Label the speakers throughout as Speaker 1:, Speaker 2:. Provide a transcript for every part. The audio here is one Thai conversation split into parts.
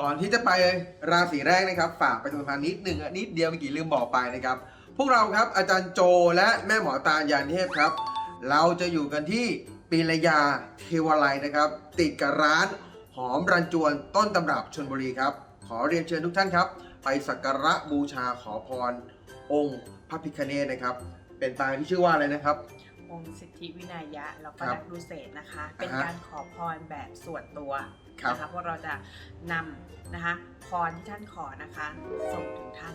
Speaker 1: ก่อนที่จะไปราศีแรกนะครับ ฝากไปสัมพันธ์นิดหนึ่งอะนิดเดียวเมื่อกี้ลืมบอกไปนะครับ พวกเราครับอาจารย์โจและแม่หมอตาลยานเทพครับ เราจะอยู่กันที่ปีรยาเทวาลัยนะครับ ติดกับร้านหอมรันจวนต้นตำรับชนบุรีครับ ขอเรียนเชิญทุกท่านครับ ไปสักการะบูชาขอพร องค์พระพิคเนตนะครับ เป็นปางที่ชื่อว่าอะไรนะครับ
Speaker 2: องค์สิทธิวินัยยะแล้วก็
Speaker 1: ครับ
Speaker 2: นักดูเศษนะคะ เป็น
Speaker 1: อ่าฮะ
Speaker 2: การขอพรแบบส่วนตัว
Speaker 1: ครับ
Speaker 2: นะคะพวกเราจะนำนะคะพรที่ท่านขอนะคะส่งถึงท่าน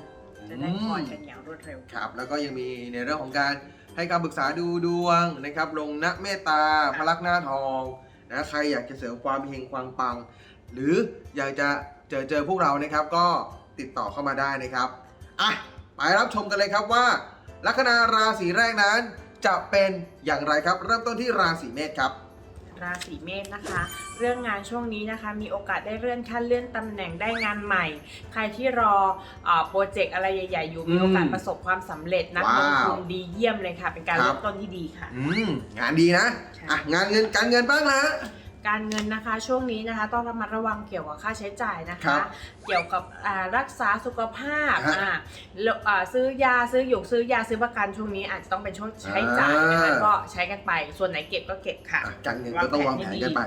Speaker 2: จะได้พรกันอย่างรวดเร็ว
Speaker 1: ครับ แล้วก็ยังมีในเรื่องของการให้คำปรึกษาดูดวงนะครับลงนะเมตตาพลักหน้าทองนะใครอยากจะเสริมความเฮงความปัง หรืออยากจะเจอเจอพวกเรานะครับก็ติดต่อเข้ามาได้นะครับอะไปรับชมกันเลยครับว่า ลัคนาราศีแรกนั้นจะเป็นอย่างไรครับ เริ่มต้นที่ราศีเมษครับ
Speaker 2: ราศีเมษนะคะ เรื่องงานช่วงนี้นะคะ มีโอกาสได้เลื่อนขั้นเลื่อนตำแหน่งได้งานใหม่ ใครที่รอเออโปรเจกต์อะไรใหญ่ ๆ อยู่
Speaker 1: อืม
Speaker 2: มีโอกาสประสบความสำเร็จนักลงทุน
Speaker 1: ว้าว
Speaker 2: ดีเยี่ยมเลยค่ะ เป็นการ
Speaker 1: ครับ
Speaker 2: เริ่มต้นที่ดีค่ะ
Speaker 1: อืมงานดีนะ
Speaker 2: ใช่
Speaker 1: อะ งานเงินการเงินบ้างนะ
Speaker 2: การเงินนะคะช่วงนี้นะคะ ต้องระมัดระวังเกี่ยวกับค่าใช้จ่ายนะ
Speaker 1: ครั
Speaker 2: คะ
Speaker 1: บ
Speaker 2: เกี่ยวกับอ่ารักษาสุขภาพ
Speaker 1: ฮะ
Speaker 2: อ่าแล้วอ่าซื้อยาซื้อหยกซื้อยาซื้อประกันช่วงนี้อาจจะต้องเป็นช่วงใช้จ่ายนะคะ
Speaker 1: อ่า
Speaker 2: ก็ใช้กันไป ส่วนไหนเก็บก็เก็บค่ะ
Speaker 1: อะการเงินก็ต้องวางแผน
Speaker 2: วางแผนให้ดี
Speaker 1: กันไป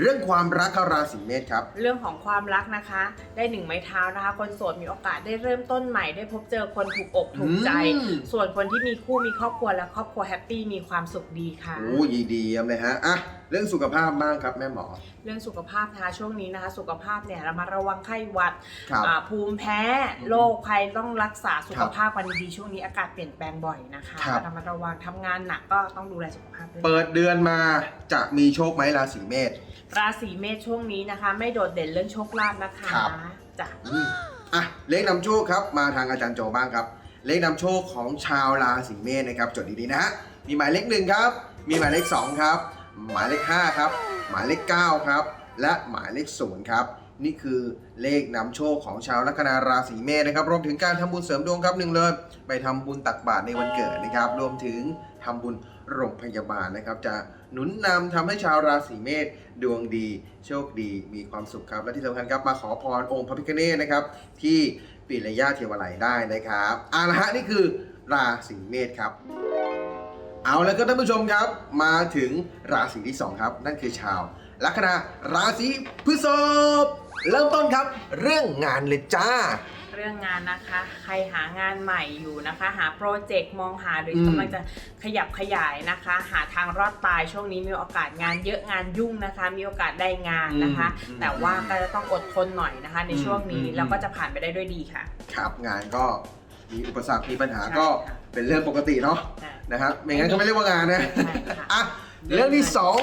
Speaker 1: เรื่องความรักกับราศีเมษครับ
Speaker 2: เรื่องของความรักนะคะ ได้หนึ่งไม้เท้านะคะ คนโสดมีโอกาสได้เริ่มต้นใหม่ได้พบเจอคนถูกอกถูกใจ
Speaker 1: อืม
Speaker 2: ส่วนคนที่มีคู่มีครอบครัวและครอบครัวแฮปปี้มีความสุขดีค่ะ
Speaker 1: โอ้ยดีเยี่ยมเลยฮะอะ เรื่องสุขภาพบ้างครับแม่หมอ
Speaker 2: เรื่องสุขภาพนะคะช่วงนี้นะคะ สุขภาพเนี่ยเรามาระวังไข้หวัด
Speaker 1: ครับ
Speaker 2: อ่าภูมิแพ้
Speaker 1: อืม
Speaker 2: โรคภัยต้องรักษาสุ
Speaker 1: ค
Speaker 2: ข
Speaker 1: รับ
Speaker 2: ภาพกันดีๆช่วงนี้อากาศเปลี่ยนแปลงบ่อยนะคะ
Speaker 1: ครับ
Speaker 2: ระมัดระวังทำงานหนักก็ต้องดูแลสุขภาพด้วย
Speaker 1: เปิดเดือนมาจะมีโชคไหมราศีเมษ
Speaker 2: ราศีเมษช่วงนี้นะคะ ไม่โดดเด่นเรื่องโชคลาภนะคะ
Speaker 1: ครับ
Speaker 2: จ้ะ
Speaker 1: อืมอะเลขนำโชคครับมาทางอาจารย์โจบ้างครับ เลขนำโชคของชาวราศีเมษนะครับจดดีๆนะฮะมีหมายเลขหนึ่งครับ มีหมายเลขสองครับ หมายเลขห้าครับ หมายเลขเก้าครับ และหมายเลขศูนย์ครับ นี่คือเลขนำโชคของชาวลัคนาราศีเมษนะครับ รวมถึงการทำบุญเสริมดวงครับหนึ่งเลยไปทำบุญตักบาตรในวันเกิดนะครับ รวมถึงทำบุญโรงพยาบาลนะครับ จะหนุนนำทำให้ชาวราศีเมษดวงดี โชคดีมีความสุขครับ และที่สำคัญครับมาขอพรองค์พระพิฆเนศนะครับ ที่ปิรยาเทวาลัยได้นะครับอาละฮะนี่คือราศีเมษครับ เอาแล้วก็ท่านผู้ชมครับ มาถึงราศีที่ 2 ครับ นั่นคือชาว ลัคนาราศีพฤษภเริ่มต้นครับ เรื่องงานเลยจ้า
Speaker 2: เรื่องงานนะคะ ใครหางานใหม่อยู่นะคะ หาโปรเจกต์มองหาหรืออ
Speaker 1: ม
Speaker 2: กำลังจะขยับขยายนะคะ หาทางรอดตายช่วงนี้มีโอกาสงานเยอะงานยุ่งนะคะ มีโอกาสได้งานนะคะ
Speaker 1: อืม
Speaker 2: แต่ว่าก็จะต้องอดทนหน่อยนะคะ ในช่วงนี้
Speaker 1: อืม
Speaker 2: แล้วก็จะผ่านไปได้ด้วยดีค่ะ
Speaker 1: ครับงานก็ มีอุปสรรคมีปัญหา
Speaker 2: ใช่
Speaker 1: ก็
Speaker 2: ค่ะ
Speaker 1: เป็นเรื่องปกติเนาะ
Speaker 2: อะ
Speaker 1: นะครับไม่งั้นก็ไม่เรียกว่างานนะ
Speaker 2: ใช่ค่ะ
Speaker 1: อะเรื่องที่สอง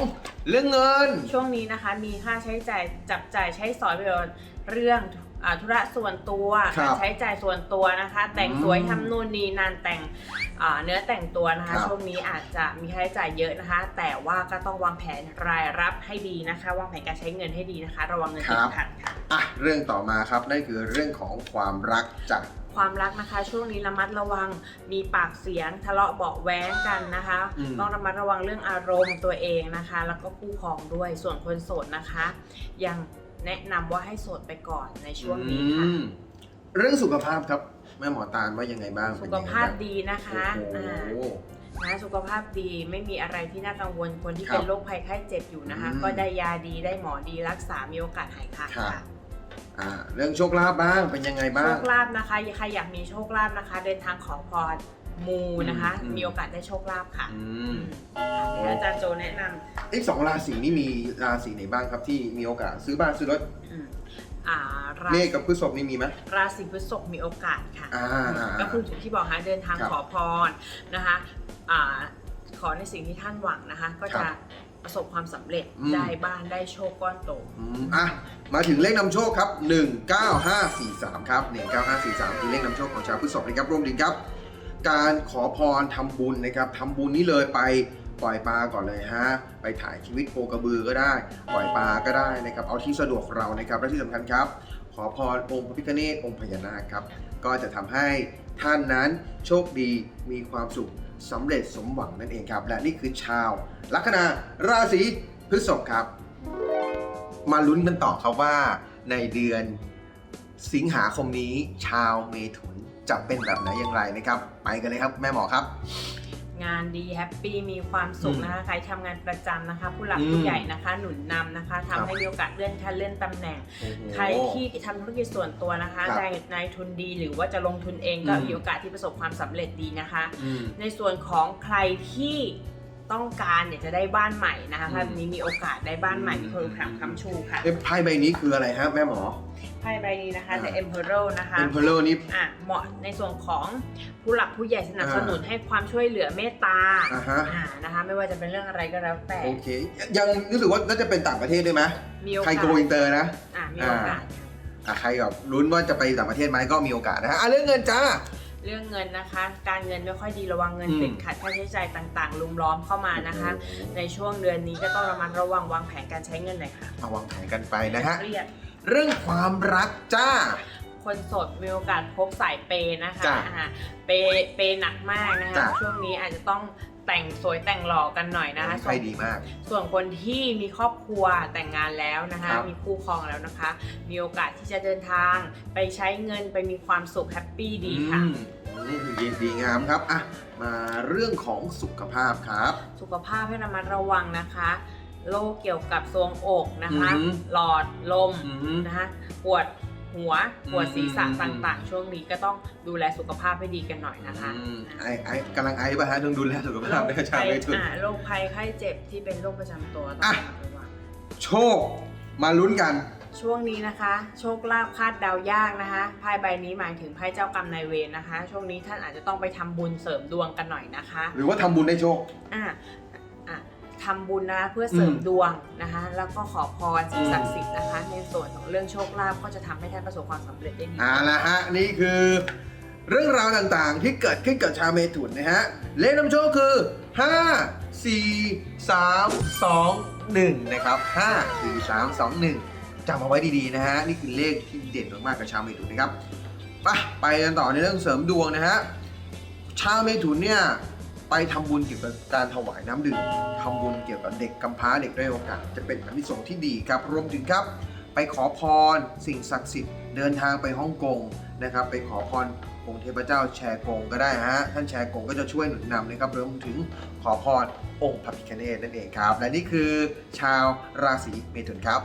Speaker 1: เรื่องเงิน
Speaker 2: ช่วงนี้นะคะมีค่าใช้จ่ายจับจ่ายใช้สอยไปเรื่องอ่าธุระส่วนตัว
Speaker 1: ครั
Speaker 2: การ
Speaker 1: บ
Speaker 2: ใช้จ่ายส่วนตัวนะคะ แต่งสวย
Speaker 1: อืม
Speaker 2: ทำนู่นนี่นั่นแต่งอ่าเนื้อแต่งตัวนะคะ
Speaker 1: ครับ
Speaker 2: ช่วงนี้อาจจะมีค่าใช้จ่ายเยอะนะคะ แต่ว่าก็ต้องวางแผนรายรับให้ดีนะคะ วางแผนการใช้เงินให้ดีนะคะ ระวังเงินติดขัดค่ะ
Speaker 1: อะเรื่องต่อมาครับนั่นคือเรื่องของความรักจาก
Speaker 2: ความรักนะคะ ช่วงนี้ระมัดระวังมีปากเสียงทะเลาะเบาะแว้งกันนะคะ
Speaker 1: อืม
Speaker 2: ต้องระมัดระวังเรื่องอารมณ์ตัวเองนะคะ แล้วก็คู่ครองด้วยส่วนคนโสดนะคะ ยังแนะนำว่าให้โสดไปก่อนในช่วงนี้ค่ะ
Speaker 1: อืมเรื่องสุขภาพครับ แม่หมอตาลว่ายังไงบ้าง
Speaker 2: สุ
Speaker 1: เป็น
Speaker 2: ข
Speaker 1: ยังไง
Speaker 2: ภาพ
Speaker 1: บ้าง
Speaker 2: ดีนะคะ
Speaker 1: โอ้โห
Speaker 2: อ่านะสุขภาพดีไม่มีอะไรที่น่ากังวลคนที่
Speaker 1: ครับ
Speaker 2: เป็นโรคภัยไข้เจ็บอยู่นะคะ
Speaker 1: อืม
Speaker 2: ก็ได้ยาดีได้หมอดีรักษามีโอกาสหายขาด
Speaker 1: ครับ
Speaker 2: ค่ะ
Speaker 1: อ่าเรื่องโชคลาภบ้างเป็นยังไง
Speaker 2: โช
Speaker 1: บ้าง
Speaker 2: คลาภนะคะใครอยากมีโชคลาภนะคะ เดินทางขอพรมูนะคะ
Speaker 1: อืม
Speaker 2: มีโอกาสได้โชคลาภค่ะ
Speaker 1: อื
Speaker 2: อื
Speaker 1: ม
Speaker 2: มเดี๋ยวอาจารย์โจแนะน
Speaker 1: อีกสองราศีนี่มีราศีไหนบ้างครับที่มีโอกาสซื้อบ้านซื้อรถำ
Speaker 2: อืมอ่ารา
Speaker 1: เมษกับพฤษภนี่มีไหม
Speaker 2: ราศีพฤษภมีโอกาสค่ะ
Speaker 1: อ่า
Speaker 2: ก็คืออย่างที่บอกค่ะเดินทาง
Speaker 1: ครับ
Speaker 2: ขอพรนะคะอ่าขอในสิ่งที่ท่านหวังนะคะ ก็
Speaker 1: ครั
Speaker 2: จะ
Speaker 1: บ
Speaker 2: ประสบความสำเร็จ
Speaker 1: อืม
Speaker 2: ได้บ้านได้โชคก้อนโต
Speaker 1: อืมอะ มาถึงเลขนำโชคครับ 19543 ครับ 19543 คือเลขนำโชคของชาวพฤษภนะครับรวมถึงครับ การขอพรทำบุญนะครับทำบุญนี้เลยไปปล่อยปลาก่อนเลยฮะ ไปถ่ายชีวิตโคกระบือก็ได้ ปล่อยปลาก็ได้นะครับ เอาที่สะดวกเรานะครับ และที่สำคัญครับ ขอพรองค์พระพิฆเนศองค์พญานาคครับ ก็จะทำให้ท่านนั้นโชคดีมีความสุข สำเร็จสมหวังนั่นเองครับ และนี่คือชาว ลัคนาราศีพฤษภครับ มาลุ้นกันต่อครับว่า ในเดือนสิงหาคมนี้ชาวเมถุนจะเป็นแบบไหนอย่างไรนะครับ ไปกันเลยครับแม่หมอครับ
Speaker 2: งานดีแฮปปี้มีความสุข
Speaker 1: อืม
Speaker 2: นะคะใครทำงานประจำนะคะ ผู้หลัก
Speaker 1: อืม
Speaker 2: ผู้ใหญ่นะคะ หนุนนำนะคะ
Speaker 1: ครั
Speaker 2: ทำ
Speaker 1: บ
Speaker 2: ให้มีโอกาสเลื่อนขั้นเลื่อนตำแหน่ง
Speaker 1: โอ้โห
Speaker 2: ใครที่ทำธุรกิจส่วนตัวนะคะ
Speaker 1: ครับ
Speaker 2: นายนายทุนดีหรือว่าจะลงทุนเองก็
Speaker 1: อืม
Speaker 2: มีโอกาสที่ประสบความสำเร็จดีนะคะ
Speaker 1: อืม
Speaker 2: ในส่วนของใครที่ ต้องการอยากจะได้บ้านใหม่นะคะ
Speaker 1: อืม
Speaker 2: ภาพนี้มีโอกาสได้บ้านใหม่
Speaker 1: อืม
Speaker 2: มีคนถามคำชูค่ะ
Speaker 1: เอ้ยไพ่ใบนี้คืออะไรฮะแม่หมอ
Speaker 2: ไพ่ใบนี้นะคะ
Speaker 1: อ่า
Speaker 2: The Emperor นะคะ
Speaker 1: เป็นเพลนี่
Speaker 2: อะเหมาะในส่วนของผู้หลักผู้ใหญ่สนับสนุนให้ความช่วยเหลือเมตตา
Speaker 1: อ่าฮะ
Speaker 2: อ่านะคะไม่ว่าจะเป็นเรื่องอะไรก็แล้วแต่
Speaker 1: โอเค ยังรู้สึกว่าน่าจะเป็นต่างประเทศด้วยไหม
Speaker 2: มีโอกาส
Speaker 1: ใครโกอินเตอร์นะ
Speaker 2: อะมีโอกาส
Speaker 1: อะใครแบบลุ้นว่าจะไปต่างประเทศไหมก็มีโอกาสนะฮะอะเรื่องเงินจ้า
Speaker 2: เรื่องเงินนะคะ การเงินไม่ค่อยดีระวังเงิน
Speaker 1: อืม
Speaker 2: ติดขัดค่าใช้จ่ายต่างๆ ลุมล้อมเข้ามานะคะ ในช่วงเดือนนี้ก็ต้องระมัดระวังวางแผนการใช้เงินหน่อยค่ะ
Speaker 1: เอาวางแผนกันไปนะฮะ
Speaker 2: เครียด
Speaker 1: เรื่องความรักจ้า
Speaker 2: คนโสดมีโอกาสพบสายเปย์นะคะ
Speaker 1: จ้ะ
Speaker 2: อ่าเปย์เปย์หนักมากนะคะ
Speaker 1: จ้ะ
Speaker 2: ช่วงนี้อาจจะต้อง แต่งสวยแต่งหล่อกันหน่อยนะคะ
Speaker 1: ไพ่ดีมาก
Speaker 2: ส่วนคนที่มีครอบครัวแต่งงานแล้วนะคะ
Speaker 1: ครับ
Speaker 2: มีคู่ครองแล้วนะคะ มีโอกาสที่จะเดินทางไปใช้เงินไปมีความสุขแฮปปี้ดีค่ะ
Speaker 1: อืมอืมดีดีงามครับอะมาเรื่องของสุขภาพครับ
Speaker 2: สุขภาพให้ระมัดระวังนะคะโรคเกี่ยวกับทรวงอกนะคะ
Speaker 1: อือหือ
Speaker 2: หลอดลม
Speaker 1: อืม
Speaker 2: นะคะปวด หัวปวดศีรษะ
Speaker 1: อืม
Speaker 2: ต่างๆ ช่วงนี้ก็ต้องดูแลสุขภาพให้ดีกันหน่อยนะคะ
Speaker 1: อืมไอไอกำลังไอป่ะฮะต้องดูแลสุขภาพด้วยชาวเมถุน
Speaker 2: อ่าโรคภัยไข้เจ็บที่เป็นโรคประจำตัวต้อง
Speaker 1: อะ
Speaker 2: ระมัดระวัง
Speaker 1: โชคมาลุ้นกัน
Speaker 2: ช่วงนี้นะคะ โชคลาภคาดเดายากนะคะไพ่ใบนี้หมายถึงไพ่เจ้ากรรมนายเวรนะคะ ช่วงนี้ท่านอาจจะต้องไปทำบุญเสริมดวงกันหน่อยนะคะ
Speaker 1: หรือว่าทำบุญได้โชค
Speaker 2: อะอะ ทำบุญนะคะเพื่อเสริม
Speaker 1: อืม
Speaker 2: ดวงนะคะ แล้วก็ขอพรสิ่งศักดิ์สิทธิ์นะคะ ในส่วนของเรื่องโชคลาภก็จะทำให้ท่านประสบความสำเร็จได้ดี
Speaker 1: เอาละฮะนี่คือเรื่องราวต่างๆที่เกิดขึ้นกับชาวเมถุนนะฮะ เลขนำโชคคือ 5 4 3 2 1 นะครับ 5 4 3 2 1จำเอาไว้ดีๆนะฮะ นี่คือเลขที่เด่นมากๆกับชาวเมถุนนะครับไปไปกันต่อในเรื่องเสริมดวงนะฮะ ชาวเมถุนเนี่ย ไปทำบุญเกี่ยวกับการถวายน้ำดื่มทำบุญเกี่ยวกับเด็กกำพร้าเด็กด้อยโอกาสจะเป็นอานิสงส์ที่ดีครับ รวมถึงครับ ไปขอพรสิ่งศักดิ์สิทธิ์เดินทางไปฮ่องกงนะครับ ไปขอพรองค์เทพเจ้าแชร์กงก็ได้ฮะท่านแชร์กงก็จะช่วยหนุนนำนะครับรวมถึงขอพรองค์พระพิฆเนศนั่นเองครับ และนี่คือชาวราศีเมถุนครับ